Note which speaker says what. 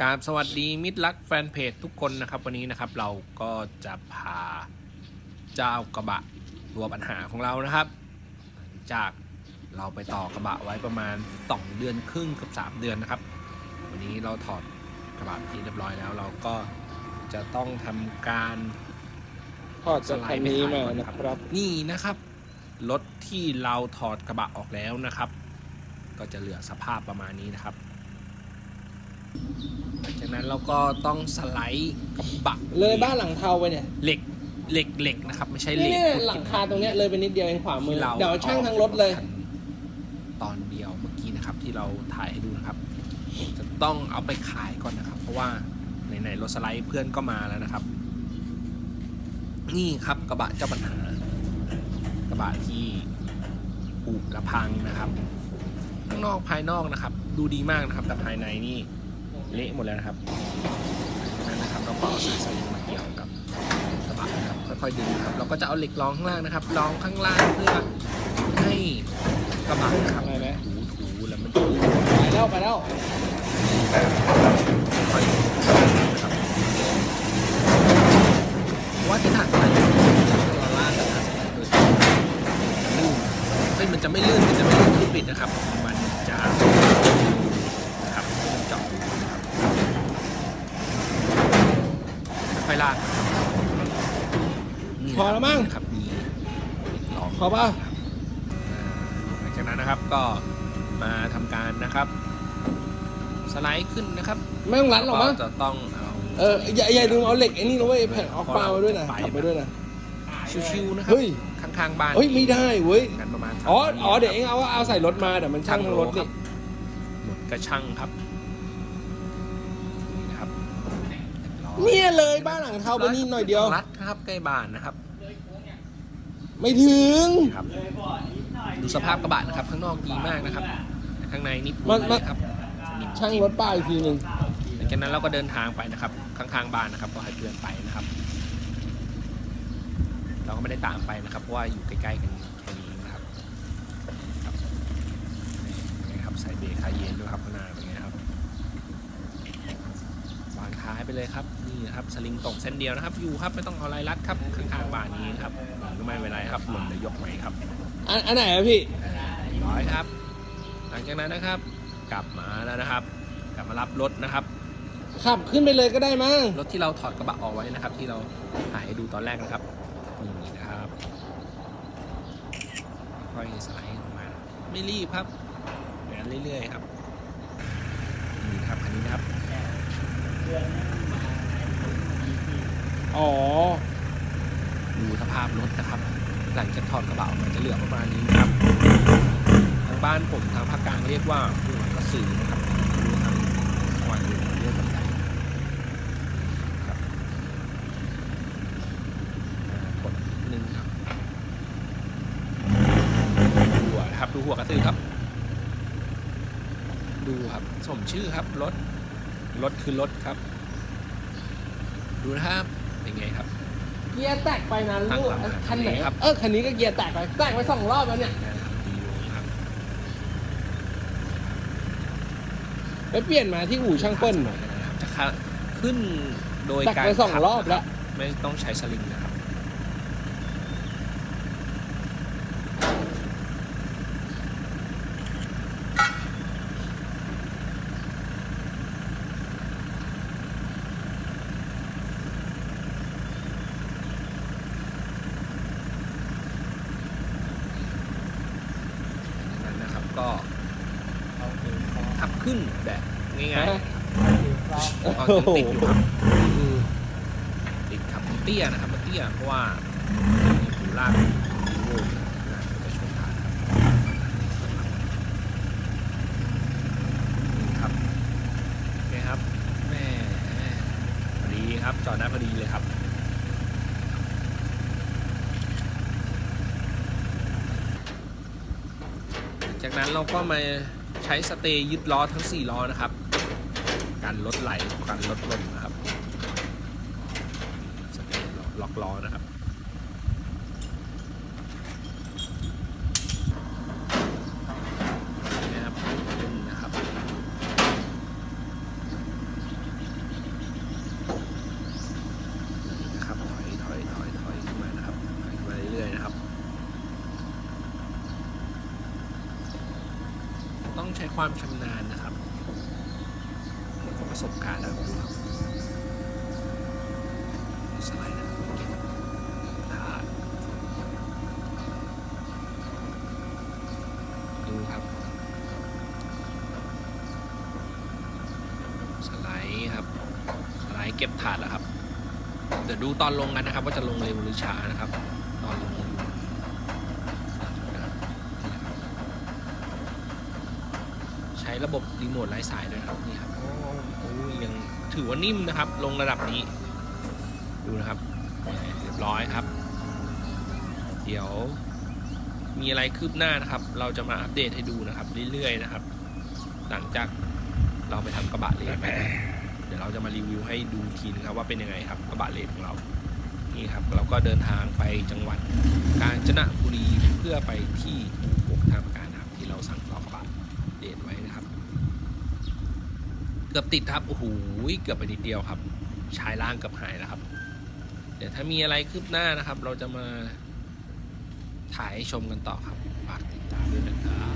Speaker 1: กราบสวัสดีมิตรรักแฟนเพจทุกคนนะครับ วันนี้นะครับเราก็จะพาเจ้ากระบะตัวปัญหาของเรานะครับหลังจากเราไปต่อกระบะไว้ประมาณ 2 เดือนครึ่งกับ 3 เดือนนะครับ วันนี้เราถอดกระบะที่เรียบร้อยแล้ว เราก็จะต้องทำการ
Speaker 2: ถอดจากคันนี้มานะครับ
Speaker 1: นี่นะครับรถที่เราถอดกระบะออกแล้วนะครับ ก็จะเหลือสภาพประมาณนี้นะครับ หลังจากนั้นเราก็ต้องสไลด์กระบะ
Speaker 2: เลยบ้านหลังเทาไปเนี่ย
Speaker 1: เหล็กเหล็กเหล็กนะครับไม่ใช่เหล็
Speaker 2: นี่
Speaker 1: ก
Speaker 2: เนี่ยหลังคาตรงเนี้ยเลยไปนิดเดียวเองขวามือ
Speaker 1: ที่เรา
Speaker 2: เดี๋ยวช่างทั้งรถเลย
Speaker 1: ตอนเดียวเมื่อกี้นะครับที่เราถ่ายให้ดูนะครับ จะต้องเอาไปขายก่อนนะครับ เพราะว่าไหนๆรถสไลด์เพื่อนก็มาแล้วนะครับ นี่ครับกระบะเจ้าปัญหา กระบะที่ผุและพังนะครับ ข้างนอกภายนอกนะครับ ดูดีมากนะครับ แต่ภายในนี่ เละหมดแล้วนะครับดังนั้นนะครับเราก็เอาสายสลิงมาเกี่ยวกับกระบะนะครับค่อยๆดึงนะครับเราก็จะเอาเหล็กรองข้างล่างนะครับรองข้างล่างเพื่อให้กระบะนะครับ
Speaker 2: ไปไหม
Speaker 1: ถูถูๆแล้วมันจะลื่น
Speaker 2: ไปแล้วไปแล้ว
Speaker 1: ค่อยๆนะครับเพราะว่าที่ถ่านสไลด์เราล่างกับถ่านสไลด์โดยตรงจะลื่นเฮ้ยมันจะไม่ลื่นมันจะไม่ลื่นที่ปิดนะครับมันจะ ค่อยๆลากนี่นะ
Speaker 2: พอแล้วมั้ง
Speaker 1: นะครับมีลอง
Speaker 2: พอป่ะ
Speaker 1: อ่าหลังจากนั้นนะครับก็มาทำการนะครับ สไลด์ขึ้นนะครับ
Speaker 2: ไม่ต้องรัดหรอกมั้ง
Speaker 1: จะต้องเอา
Speaker 2: เอออย่าอย่าลืมเอาเหล็กไอ้นี่นะเว้ยแผ่นออกฟาวมาด้วยนะ
Speaker 1: ไป
Speaker 2: กลับไปด้วยนะ
Speaker 1: ชิวๆนะครับ
Speaker 2: เฮ้ย
Speaker 1: ข้างๆบ้าน
Speaker 2: เฮ้ยไม่ได้เว้ย
Speaker 1: กันประมาณ
Speaker 2: อ๋อ
Speaker 1: สาม
Speaker 2: อ๋อเดี๋ยวเองเอาเอาใส่รถมาเดี๋ยวมันช่างทั้งรถนี่
Speaker 1: หมดกระช่างครับ
Speaker 2: เนี่ยเลยบ้านหลังเทาไปนี่หน่อยเดียว
Speaker 1: รัดครับใกล้บ้านนะครับ
Speaker 2: ไม่ถึง
Speaker 1: นี่ครับ ดูสภาพกระบะนะครับ ข้างนอกดีมากนะครับแต่ข้างในนี่ปู
Speaker 2: มันมัน
Speaker 1: เลยครับสนิม
Speaker 2: ช่างรถป้าอีกทีหนึ่ง
Speaker 1: หลังจากนั้นเราก็เดินทางไปนะครับ ข้างๆบ้านนะครับ ก็ให้เพื่อนไปนะครับ เราก็ไม่ได้ตามไปนะครับ เพราะว่าอยู่ใกล้ๆกันแค่นี้นะครับครับนี่ไงครับใส่เบรคคาเยนด้วยครับข้างหน้าเป็นไงครับวางท้ายไปเลยครับ นี่นะครับ สลิงตกเส้นเดียวนะครับ อยู่ครับ ไม่ต้องเอาอะไรรัดครับ ข้างๆบ้านนี้ครับหล่นก็ไม่เป็นไรครับ หล่นเดี๋ยวยกใหม่ครับ
Speaker 2: อันอันไหนอะพี่
Speaker 1: อ่าเรียบร้อยครับ หลังจากนั้นนะครับ กลับมาแล้วนะครับ กลับมารับรถนะครับ
Speaker 2: ขับขึ้นไปเลยก็ได้มั้ง
Speaker 1: รถที่เราถอดกระบะออกไว้นะครับ ที่เราถ่ายให้ดูตอนแรกนะครับ นี่นะครับ ค่อยสไลด์ลงมา ไม่รีบครับงานเรื่อยๆครับ นี่นะครับคันนี้นะครับ
Speaker 2: อ๋อ
Speaker 1: ดูสภาพรถนะครับ หลังจากถอดกระบะออกมาจะเหลือประมาณนี้ครับ ทางบ้านผมทางภาคกลางเรียกว่าหัวกระสือนะครับดูทางจังหวัดอื่นเรียกแบบไหนครับกดนิดนึงครับดูหัวนะครับดูหัวกระสือครับ ดูครับสมชื่อครับรถรถคือรถครับ ดูนะครับ เป็นไงครับ
Speaker 2: เกียร์แตกไปนะลูก
Speaker 1: ตั้งลำมา
Speaker 2: คันไหน
Speaker 1: ครับ
Speaker 2: เออคันนี้ก็เกียร์แตกไปแตกไปสองรอบแล้วเนี่ย
Speaker 1: นะครับดีวงครับ
Speaker 2: ไปเปลี่ยนมาที่อู่ช่างเปิ้ลหน่อย
Speaker 1: จะขะขึ้นโดย
Speaker 2: แตก
Speaker 1: การ
Speaker 2: ไปสอง
Speaker 1: ขั
Speaker 2: รอบแล้ว
Speaker 1: นะครับไม่ต้องใช้สลิงนะครับ ดังนั้นนะครับก็ขับขึ้ นแบบง่ายๆ
Speaker 2: โอ้
Speaker 1: เอา
Speaker 2: โห
Speaker 1: ติดอยู่ครับติดขับมันเตี้ยนะครับมันเตี้ยเพราะว่ามีหูลากโง่นะจะชนทางครับนี่ครับโอเคครับแม่พอดีครับจอดได้พอดีเลยครับจากนั้นเราก็มา ใช้สเตย์ยึดล้อทั้ง 4 ล้อนะครับ การลดไหลการลดลมนะครับสเตย์ล็อกล้อนะครับนี่นะครับขึ้นนะครับ ความชำนาญนะครับประสบการณ์นะครับดูครับสไลด์นะเก็บถาดดูครับ สไลด์ครับ สไลด์เก็บถาดแล้วครับ เดี๋ยวดูตอนลงกันนะครับ ว่าจะลงเร็วหรือช้านะครับ ตอนลงดูนะครับนี่นะครับ ใช้ ระบบรีโมทไร้สายด้วยครับนี่ครับโอ้ยังถือว่านิ่มนะครับ ลงระดับนี้ ดูนะครับเรียบร้อยครับ เดี๋ยวมีอะไรคืบหน้านะครับ เราจะมาอัปเดตให้ดูนะครับ เรื่อยๆนะครับ หลังจากเราไปทำกระบะเลนไปเดี๋ยวเราจะมารีวิวให้ดูทีนึงครับว่าเป็นยังไงครับกระบะเลนของเรานี่ครับเราก็เดินทางไปจังหวัดกาญจนบุรีเพื่อไปที่พวกท่าประการนะครับที่เราสั่งต่อกระบะเลนไว้นะครับ กือบติดครับโอ้โหเกือบไปนิดเดียวครับ ชายล่างกับหายแล้วครับ เดี๋ยวถ้ามีอะไรคืบหน้านะครับ เราจะมาถ่ายให้ชมกันต่อครับฝากติดตามด้วยนะครับ